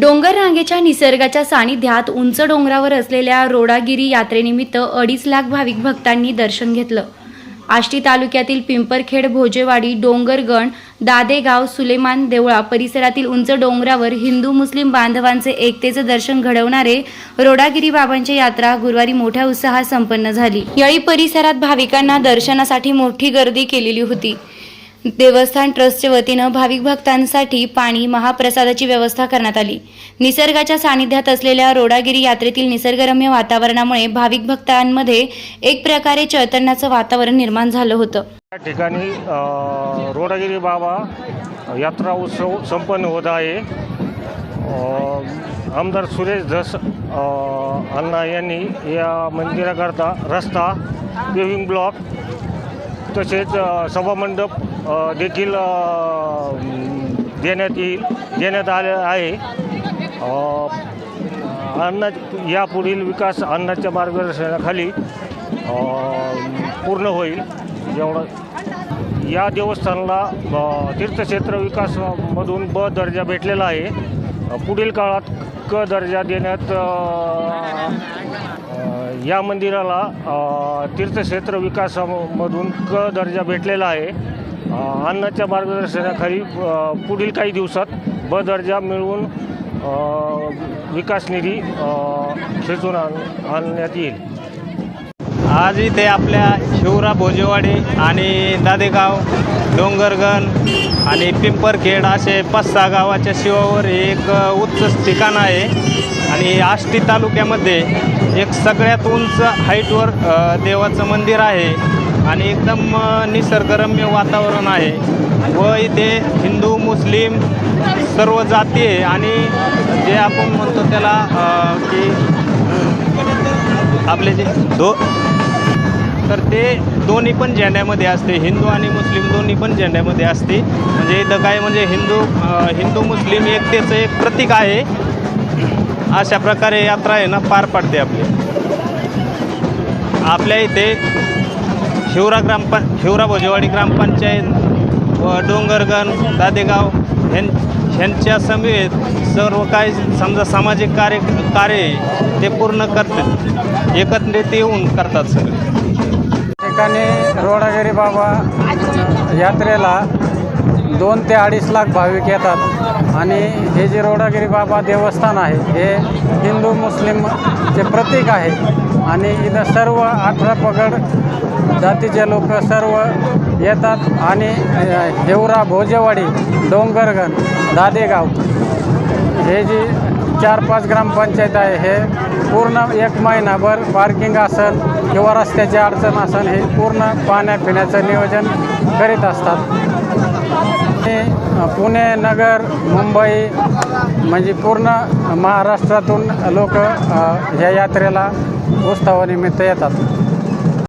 डोंगर रांगेच्या निसर्गाच्या सानिध्यात उंच डोंगरावर असलेल्या रोडागिरी यात्रेनिमित्त अडीच लाख भाविक भक्तांनी दर्शन घेतलं. आष्टी तालुक्यातील पिंपरखेड भोजेवाडी डोंगरगण दादेगाव सुलेमान देवळा परिसरातील उंच डोंगरावर हिंदू मुस्लिम बांधवांचे एकतेचे दर्शन घडवणारे रोडागिरी बाबांची यात्रा गुरुवारी मोठ्या उत्साहात संपन्न झाली. यावेळी परिसरात भाविकांना दर्शनासाठी मोठी गर्दी केलेली होती. देवस्थान ट्रस्टच्या वतीनं भाविक भक्तांसाठी पाणी महाप्रसादाची व्यवस्था करण्यात आली. निसर्गाच्या सानिध्यात असलेल्या रोडागिरी यात्रेतील निसर्गरम्य वातावरणामुळे भाविक भक्तांमध्ये एक प्रकारे चैतन्याचं वातावरण निर्माण झालं होतं. या ठिकाणी रोडागिरी बाबा यात्रा उत्सव संपन्न होत आहे. आमदार सुरेश धस अण्णा यांनी या मंदिराकरता रस्ता पेविंग ब्लॉक तसेच सभामंडप देखील देण्यात येईल देण्यात आले आहे. अन्ना यापुढील विकास अन्नाच्या मार्गदर्शनाखाली पूर्ण होईल. एवढं. या देवस्थानाला तीर्थक्षेत्र विकासमधून ब दर्जा भेटलेला आहे. पुढील काळात क दर्जा देण्यात या मंदिराला तीर्थक्षेत्र विकासामधून क दर्जा भेटलेला आहे. अन्नाच्या मार्गदर्शनाखाली पुढील काही दिवसात ब दर्जा मिळवून विकास निधी खेचून आणण्यात येईल. आज इथे आपल्या शिवरा भोजेवाडी आणि दादेगाव डोंगरगण आणि पिंपरखेड असे पाच सहा गावाच्या शिवावर एक उच्च ठिकाण आहे. आणि आष्टी तालुक्यामध्ये एक सगळ्यात उंच हाईटवर देवाचं मंदिर आहे. आणि एकदम निसर्गरम्य वातावरण आहे. व इथे हिंदू मुस्लिम सर्व जाती आहे आणि जे आपण म्हणतो त्याला की आपले जे दो तर ते दोन्ही पण झेंड्यामध्ये असते. हिंदू आणि मुस्लिम दोन्ही पण झेंड्यामध्ये असते. म्हणजे इथं काय म्हणजे हिंदू हिंदू मुस्लिम एकतेचं एक प्रतीक आहे. अशा प्रकारे यात्रा आहे ना पार पाडते आपली. आपल्या इथे हिवरा ग्रामपं हिवरा भोजेवाडी ग्रामपंचायत व डोंगरगण दादेगाव ह्यां ह्यांच्या समेत सर्व काही समजा सामाजिक कार्य कार्य ते पूर्ण करतात. एकत्रित येऊन करतात सगळे. ठिकाणी रोडागिरी बाबा यात्रेला दोन ते अडीच लाख भाविक येतात. आणि हे जे रोडागिरी बाबा देवस्थान आहे हे हिंदू मुस्लिमचे प्रतीक आहे. आणि इथं सर्व अठरा पगड जातीचे लोक सर्व येतात आणि हेवरा भोजेवाडी डोंगरगण दादेगाव हे जी चार पाच ग्रामपंचायत आहे हे पूर्ण एक महिनाभर पार्किंग असेल किंवा रस्त्याची अडचण असेल हे पूर्ण पाण्यापिण्याचं नियोजन करीत असतात. आणि पुणे नगर मुंबई म्हणजे पूर्ण महाराष्ट्रातून लोक ह्या यात्रेला उत्सवानिमित्त येतात